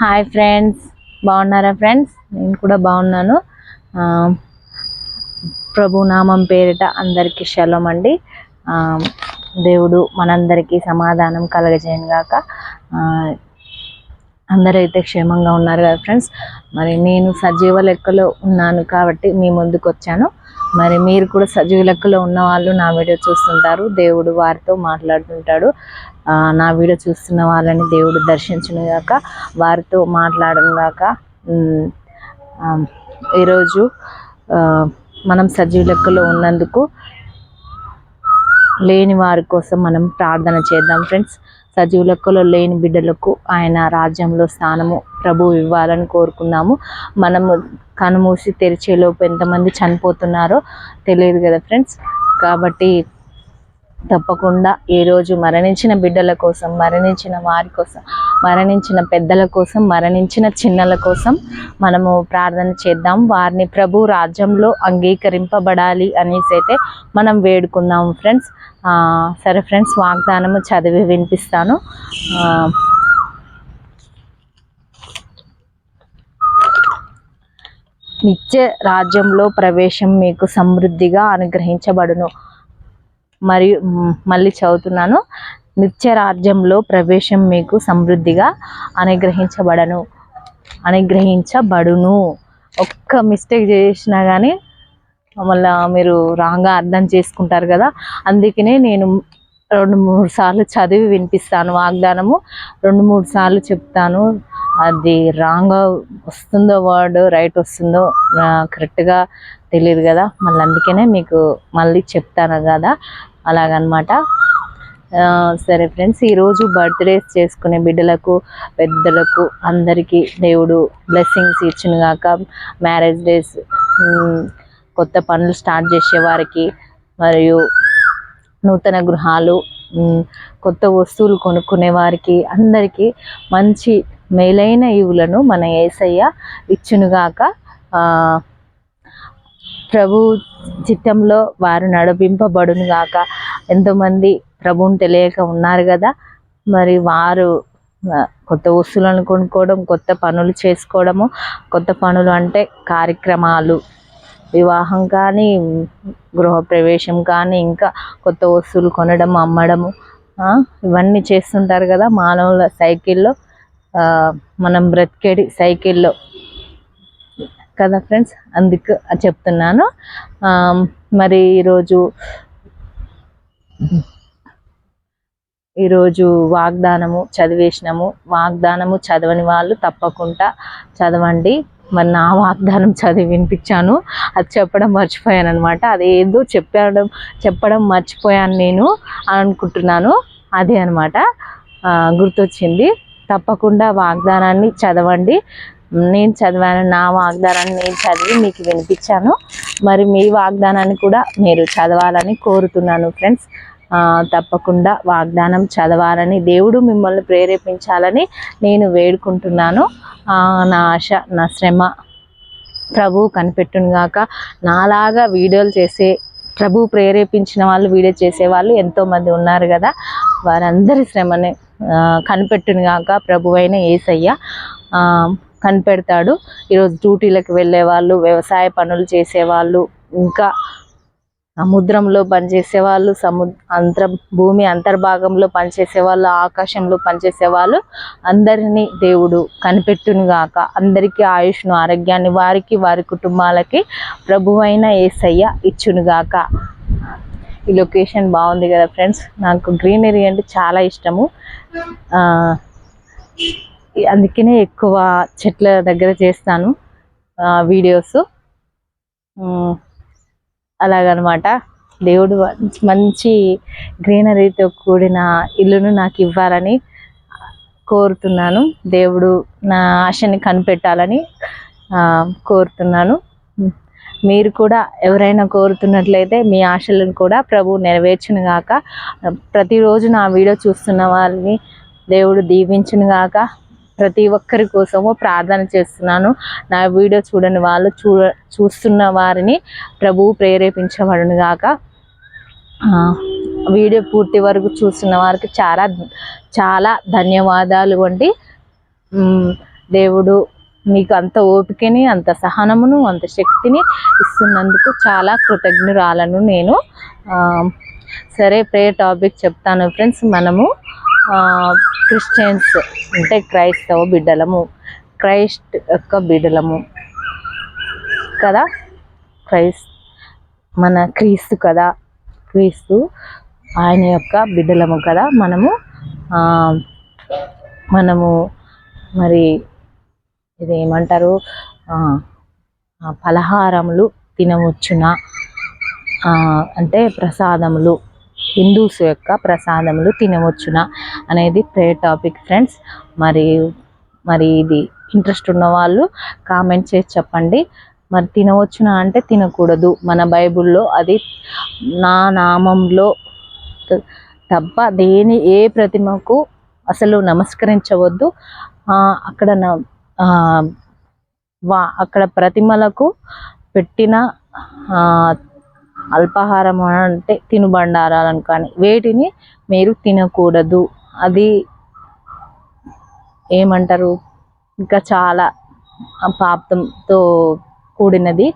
Hi friends. బాగున్నారా friends? నేను కూడా బాగున్నాను. ఆ, పేరిట అందరికీ శలం అండి. ఆ, దేవుడు మనందరికీ సమాధానం కలగజేయను గాక. ఆ, అందరైతే క్షేమంగా ఉన్నారు కదా ఫ్రెండ్స్. మరి నేను సజీవ లెక్కలో ఉన్నాను కాబట్టి మీ ముందుకు వచ్చాను మరి మీరు కూడా సజీవ లెక్కలో ఉన్న వాళ్ళు నా వీడియో చూస్తుంటారు. దేవుడు వారితో మాట్లాడుతుంటాడు. నా వీడియో చూస్తున్న వాళ్ళని దేవుడు దర్శించిన గాక వారితో మాట్లాడడం గాక ఈరోజు మనం సజీవ లెక్కలో ఉన్నందుకు లేని వారి కోసం మనం ప్రార్థన చేద్దాం. ఫ్రెండ్స్ సజీవులకులో లేని బిడ్డలకు ఆయన రాజ్యంలో స్థానము ప్రభు ఇవ్వాలని కోరుకుందాము మనము కనుమూసి తెరిచేలోపు ఎంతమంది చనిపోతున్నారో తెలియదు కదా ఫ్రెండ్స్. కాబట్టి తప్పకుండా ఈరోజు రోజు మరణించిన బిడ్డల కోసం మరణించిన వారి కోసం మరణించిన పెద్దల కోసం మరణించిన చిన్నల కోసం మనము ప్రార్థన చేద్దాం. వారిని ప్రభు రాజ్యంలో అంగీకరింపబడాలి అనేసి అయితే మనం వేడుకుందాం ఫ్రెండ్స్. సరే ఫ్రెండ్స్ వాగ్దానము చదివి వినిపిస్తాను. నిత్య రాజ్యంలో ప్రవేశం మీకు సమృద్ధిగా అనుగ్రహించబడును. మరియు మళ్ళీ చదువుతున్నాను. నిత్య రాజ్యంలో ప్రవేశం మీకు సమృద్ధిగా అనుగ్రహించబడను. అనుగ్రహించబడును. ఒక్క మిస్టేక్ చేసినా కానీ మళ్ళా మీరు రాంగా అర్థం చేసుకుంటారు కదా. అందుకనే నేను రెండు మూడు సార్లు చదివి వినిపిస్తాను వాగ్దానము. రెండు మూడు సార్లు చెప్తాను. అది రాంగ్గా వస్తుందో వర్డ్ రైట్ వస్తుందో కరెక్ట్గా తెలియదు కదా. మళ్ళీ అందుకనే మీకు మళ్ళీ చెప్తాను కదా. అలాగనమాట. సరే ఫ్రెండ్స్ ఈరోజు బర్త్డేస్ చేసుకునే బిడ్డలకు పెద్దలకు అందరికీ దేవుడు బ్లెస్సింగ్స్ ఇచ్చినగాక. మ్యారేజ్ డేస్ కొత్త పనులు స్టార్ట్ చేసే వారికి మరియు నూతన గృహాలు కొత్త వస్తువులు కొనుక్కునే వారికి అందరికీ మంచి మేలైన ఇవులను మన ఏసయ్య ఇచ్చునుగాక. ఆ, ప్రభు చిత్తంలో వారు నడిపింపబడును గాక. ఎంతోమంది ప్రభువుని తెలియక ఉన్నారు కదా మరి వారు కొత్త వస్తువులను కొనుక్కోవడం కొత్త పనులు చేసుకోవడము కొత్త పనులు అంటే కార్యక్రమాలు. వివాహం కానీ గృహప్రవేశం కానీ ఇంకా కొత్త వస్తువులు కొనడం అమ్మడము ఆ, ఇవన్నీ చేస్తుంటారు కదా మానవుల సైకిల్లో. ఆ, మనం బ్రతికేడి సైకిల్లో. కదా ఫ్రెండ్స్? అందుకు చెప్తున్నాను. మరి ఈరోజు ఈరోజు వాగ్దానము చదివేసినాము వాగ్దానము చదవని వాళ్ళు తప్పకుండా చదవండి. మరి నా వాగ్దానం చదివి వినిపించాను. అది చెప్పడం మర్చిపోయాను అనమాట అదేదో చెప్పడం చెప్పడం మర్చిపోయాను నేను అనుకుంటున్నాను. అదే అనమాట గుర్తొచ్చింది. తప్పకుండా వాగ్దానాన్ని చదవండి. నేను చదివాను నా వాగ్దానాన్ని నేను చదివి మీకు వినిపించాను. మరి మీ వాగ్దానాన్ని కూడా మీరు చదవాలని కోరుతున్నాను ఫ్రెండ్స్. తప్పకుండా వాగ్దానం చదవాలని దేవుడు మిమ్మల్ని ప్రేరేపించాలని నేను వేడుకుంటున్నాను. నా ఆశ నా శ్రమ ప్రభు కనిపెట్టునుగాక నాలాగా వీడియోలు చేసే ప్రభు ప్రేరేపించిన వాళ్ళు వీడియో చేసే వాళ్ళు ఎంతోమంది ఉన్నారు కదా. వారందరి శ్రమని కనిపెట్టునుగాక కనిపెట్టును ప్రభు అయిన ఏసయ్య. కనిపెడతాడు. ఈరోజు డ్యూటీలకు వెళ్ళే వాళ్ళు వ్యవసాయ పనులు చేసేవాళ్ళు ఇంకా సముద్రంలో పనిచేసే వాళ్ళు సము అంతర భూమి అంతర్భాగంలో పనిచేసే వాళ్ళు ఆకాశంలో పనిచేసే వాళ్ళు అందరినీ దేవుడు కనిపెట్టును గాక అందరికీ ఆయుష్ను ఆరోగ్యాన్ని వారికి వారి కుటుంబాలకి ప్రభువైన ఏసయ్య ఇచ్చును గాక ఈ లొకేషన్ బాగుంది కదా ఫ్రెండ్స్. నాకు గ్రీనరీ అంటే చాలా ఇష్టము. అందుకనే ఎక్కువ చెట్ల దగ్గర చేస్తాను వీడియోస్ అలాగనమాట. దేవుడు మంచి- గ్రీనరీతో కూడిన ఇల్లును నాకు ఇవ్వాలని కోరుతున్నాను. దేవుడు నా ఆశని కనిపెట్టాలని కోరుతున్నాను. మీరు కూడా ఎవరైనా కోరుతున్నట్లయితే మీ ఆశలను కూడా ప్రభు నెరవేర్చును గాక. ప్రతిరోజు నా వీడియో చూస్తున్న వాళ్ళని దేవుడు దీవించును గాక. ప్రతి ఒక్కరి కోసము ప్రార్థన చేస్తున్నాను. నా వీడియో చూడని వాళ్ళు చూ చూస్తున్న వారిని ప్రభువు ప్రేరేపించబడును గాక. వీడియో పూర్తి వరకు చూస్తున్న వారికి చాలా చాలా ధన్యవాదాలు అండి. దేవుడు మీకు అంత ఓపికని అంత సహనమును అంత శక్తిని ఇస్తున్నందుకు చాలా కృతజ్ఞురాలను నేను. సరే ప్రేయర్ టాపిక్ చెప్తాను ఫ్రెండ్స్ మనము. క్రిస్టియన్స్ అంటే క్రైస్తవ బిడ్డలము క్రైస్ట్ యొక్క బిడ్డలము. కదా? క్రైస్ మన క్రీస్తు కదా? క్రీస్తు ఆయన యొక్క బిడ్డలము కదా మనము? మనము మరి ఇది ఏమంటారు ఆ, ఫలహారములు తినవచ్చున. అంటే ప్రసాదములు హిందూస్ యొక్క ప్రసాదములు తినవచ్చున. అనేది ప్రేయర్ టాపిక్ ఫ్రెండ్స్. మరి మరి ఇది ఇంట్రెస్ట్ ఉన్న వాళ్ళు కామెంట్ చేసి చెప్పండి. మరి తినవచ్చునా అంటే తినకూడదు. మన బైబిల్లో అది నా నామంలో తప్ప దేని ఏ ప్రతిమకు అసలు నమస్కరించవద్దు. అక్కడ న- వా అక్కడ ప్రతిమలకు పెట్టిన అల్పాహారం అంటే తినుబండారాలను కానీ వేటిని మీరు తినకూడదు. అది ఏమంటారు? ఇంకా చాలా పాపంతో కూడినది.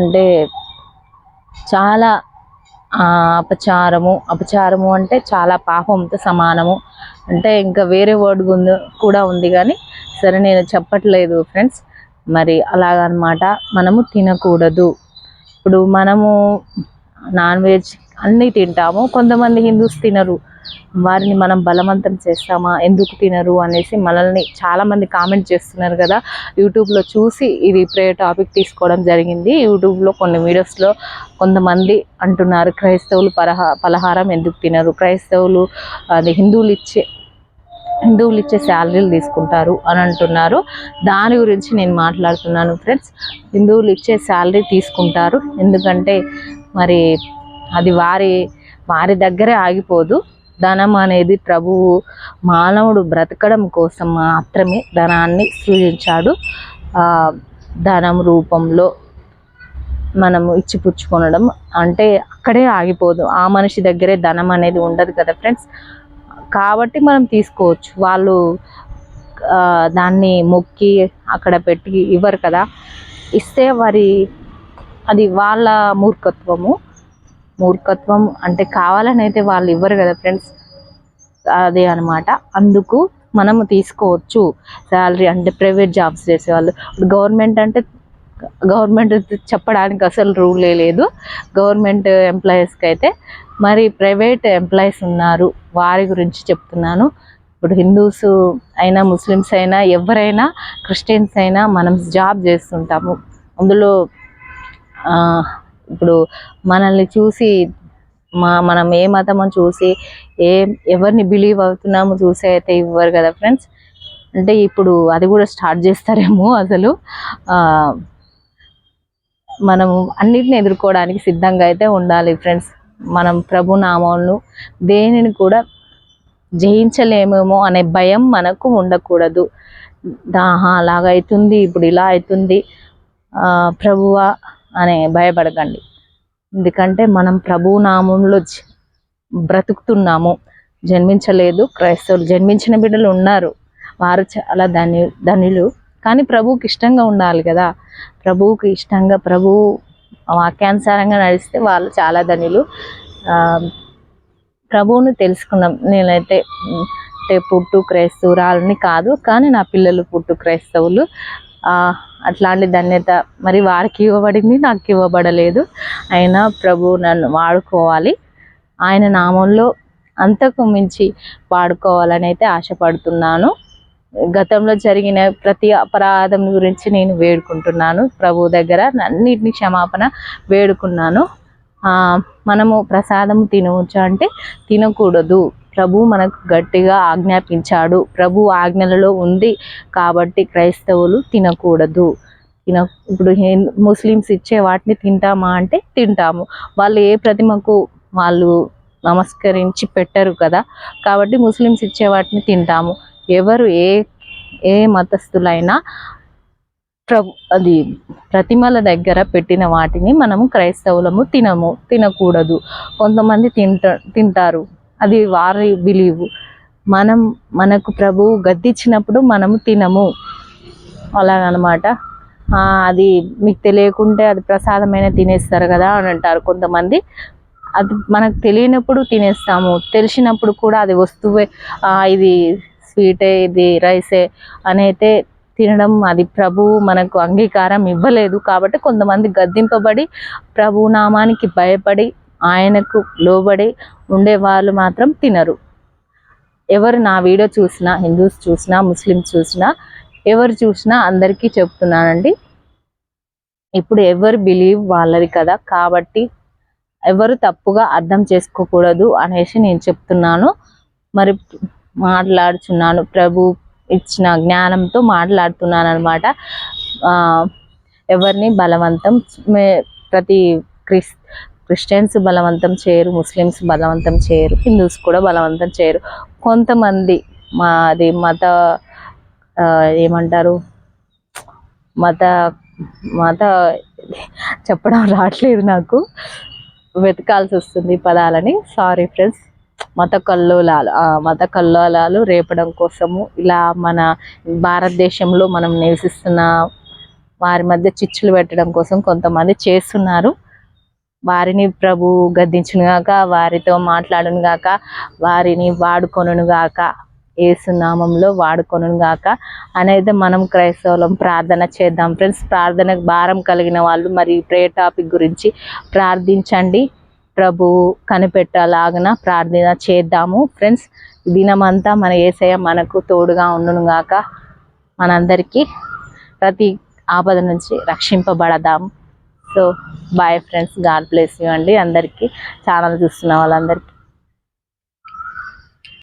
అంటే చాలా అపచారము అపచారము అంటే చాలా పాపంతో సమానము. అంటే ఇంకా వేరే వర్డ్ కూడా ఉంది కానీ సరే నేను చెప్పట్లేదు ఫ్రెండ్స్. మరి అలాగనమాట. మనము తినకూడదు. ఇప్పుడు మనము నాన్ వెజ్ అన్నీ తింటాము. కొంతమంది హిందూస్ తినరు. వారిని మనం బలవంతం చేస్తామా ఎందుకు తినరు అనేసి మనల్ని చాలామంది కామెంట్ చేస్తున్నారు కదా. యూట్యూబ్లో చూసి ఇది ప్రే టాపిక్ తీసుకోవడం జరిగింది. యూట్యూబ్లో కొన్ని వీడియోస్లో కొంతమంది అంటున్నారు క్రైస్తవులు పలహా పలహారం ఎందుకు తినరు? క్రైస్తవులు అది హిందువులు ఇచ్చే హిందువులు ఇచ్చే శాలరీలు తీసుకుంటారు అని అంటున్నారు. దాని గురించి నేను మాట్లాడుతున్నాను ఫ్రెండ్స్. హిందువులు ఇచ్చే శాలరీ తీసుకుంటారు. ఎందుకంటే మరి అది వారి వారి దగ్గరే ఆగిపోదు. ధనం అనేది ప్రభువు మానవుడు బ్రతకడం కోసం మాత్రమే ధనాన్ని సృజించాడు. ధనం రూపంలో మనము ఇచ్చిపుచ్చుకొనడం అంటే అక్కడే ఆగిపోదు. ఆ మనిషి దగ్గరే ధనం అనేది ఉండదు కదా ఫ్రెండ్స్. కాబట్టి మనం తీసుకోవచ్చు. వాళ్ళు దాన్ని మొక్కి అక్కడ పెట్టి ఇవ్వరు కదా. ఇస్తే వారి అది వాళ్ళ మూర్ఖత్వము. మూర్ఖత్వం అంటే కావాలని అయితే వాళ్ళు ఇవ్వరు కదా ఫ్రెండ్స్. అదే అనమాట అందుకు మనము తీసుకోవచ్చు శాలరీ అంటే ప్రైవేట్ జాబ్స్ చేసేవాళ్ళు. ఇప్పుడు గవర్నమెంట్ అంటే గవర్నమెంట్ చెప్పడానికి అసలు రూలే లేదు. గవర్నమెంట్ ఎంప్లాయీస్కి అయితే మరి ప్రైవేట్ ఎంప్లాయీస్ ఉన్నారు. వారి గురించి చెప్తున్నాను. ఇప్పుడు హిందూస్ అయినా ముస్లిమ్స్ అయినా ఎవరైనా క్రిస్టియన్స్ అయినా మనం జాబ్ చేస్తుంటాము. అందులో ఇప్పుడు మనల్ని చూసి మా మనం ఏ మతమో చూసి ఏ ఎవరిని బిలీవ్ అవుతున్నామో చూసి అయితే ఇవ్వరు కదా ఫ్రెండ్స్ అంటే ఇప్పుడు అది కూడా స్టార్ట్ చేస్తారేమో అసలు. మనము అన్నిటిని ఎదుర్కోవడానికి సిద్ధంగా అయితే ఉండాలి ఫ్రెండ్స్ మనం ప్రభు నామాలను దేనిని కూడా జయించలేమేమో అనే భయం మనకు ఉండకూడదు. దాహా అలాగైతుంది ఇప్పుడు ఇలా అవుతుంది. ప్రభువా అనే భయపడకండి. ఎందుకంటే మనం ప్రభు నామంలో బ్రతుకుతున్నాము. జన్మించలేదు క్రైస్తవులు జన్మించిన బిడ్డలు ఉన్నారు. వారు చాలా ధన్యు ధనులు. కానీ ప్రభువుకి ఇష్టంగా ఉండాలి కదా. ప్రభువుకి ఇష్టంగా ప్రభు వాక్యానుసారంగా నడిస్తే వాళ్ళు చాలా ధనులు. ప్రభువుని తెలుసుకున్నాం. నేనైతే అంటే పుట్టు క్రైస్తవురాలని కాదు. కానీ నా పిల్లలు పుట్టు క్రైస్తవులు. అట్లాంటి ధన్యత మరి వారికి ఇవ్వబడింది నాకు ఇవ్వబడలేదు. అయినా ప్రభు నన్ను వాడుకోవాలి. ఆయన నామంలో అంతకు మించి వాడుకోవాలని అయితే ఆశపడుతున్నాను. గతంలో జరిగిన ప్రతి అపరాధం గురించి నేను వేడుకుంటున్నాను. ప్రభు దగ్గర అన్నిటిని క్షమాపణ వేడుకున్నాను. మనము ప్రసాదము తినవచ్చు అంటే తినకూడదు. ప్రభు మనకు గట్టిగా ఆజ్ఞాపించాడు. ప్రభు ఆజ్ఞలలో ఉంది కాబట్టి క్రైస్తవులు తినకూడదు. తిన ఇప్పుడు ముస్లిమ్స్ ఇచ్చే వాటిని తింటామా అంటే తింటాము. వాళ్ళు ఏ ప్రతిమకు వాళ్ళు నమస్కరించి పెట్టరు కదా. కాబట్టి ముస్లిమ్స్ ఇచ్చే వాటిని తింటాము. ఎవరు ఏ ఏ మతస్థులైనా ప్రభు అది ప్రతిమల దగ్గర పెట్టిన వాటిని మనము క్రైస్తవులము తినము తినకూడదు. కొంతమంది తింట తింటారు. అది వారి బిలీవ్. మనం మనకు ప్రభువు గద్దిచ్చినప్పుడు మనము తినము. అలాగనమాట. అది మీకు తెలియకుంటే అది ప్రసాదమైన తినేస్తారు కదా అని అంటారు కొంతమంది. అది మనకు తెలియనప్పుడు తినేస్తాము. తెలిసినప్పుడు కూడా అది వస్తువే ఇది స్వీటే ఇది రైసే అని అయితే తినడం అది ప్రభువు మనకు అంగీకారం ఇవ్వలేదు. కాబట్టి కొంతమంది గద్దింపబడి ప్రభు నామానికి భయపడి ఆయనకు లోబడి ఉండే వాళ్ళు మాత్రం తినరు. ఎవరు నా వీడియో చూసినా హిందూస్ చూసినా ముస్లిమ్స్ చూసినా ఎవరు చూసినా అందరికీ చెప్తున్నానండి. ఇప్పుడు ఎవరు బిలీవ్ వాళ్ళది కదా కాబట్టి ఎవరు తప్పుగా అర్థం చేసుకోకూడదు అనేసి నేను చెప్తున్నాను. మరి మాట్లాడుచున్నాను ప్రభు ఇచ్చిన జ్ఞానంతో మాట్లాడుతున్నాను అనమాట ఎవరిని బలవంతం మే- ప్రతి క్రిస్ క్రిస్టియన్స్ బలవంతం చేయరు ముస్లిమ్స్ బలవంతం చేయరు హిందూస్ కూడా బలవంతం చేయరు. కొంతమంది మాది మత ఏమంటారు? మత మత చెప్పడం రావట్లేదు నాకు. వెతకాల్సి వస్తుంది పదాలని. సారీ ఫ్రెండ్స్ మత కల్లోలాలు మత కల్లోలాలు రేపడం కోసము ఇలా మన భారతదేశంలో మనం నివసిస్తున్న వారి మధ్య చిచ్చులు పెట్టడం కోసం కొంతమంది చేస్తున్నారు. వారిని ప్రభు గద్దించునుగాక వారితో మాట్లాడునుగాక వారిని వాడుకొనును గాక ఏసునామంలో వాడుకొనుగాక అనేది మనం క్రైస్తవులం ప్రార్థన చేద్దాం. ఫ్రెండ్స్ ప్రార్థనకు భారం కలిగిన వాళ్ళు మరి ప్రే టాపిక్ గురించి ప్రార్థించండి. ప్రభు కనిపెట్టలాగన ప్రార్థన చేద్దాము. ఫ్రెండ్స్ దినమంతా మన ఏసయ మనకు తోడుగా ఉండునుగాక. మనందరికీ ప్రతి ఆపద నుంచి రక్షింపబడదాం. So bye friends God bless ఇవ్వండి అండి. అందరికీ. ఛానల్ చూస్తున్న వాళ్ళందరికీ.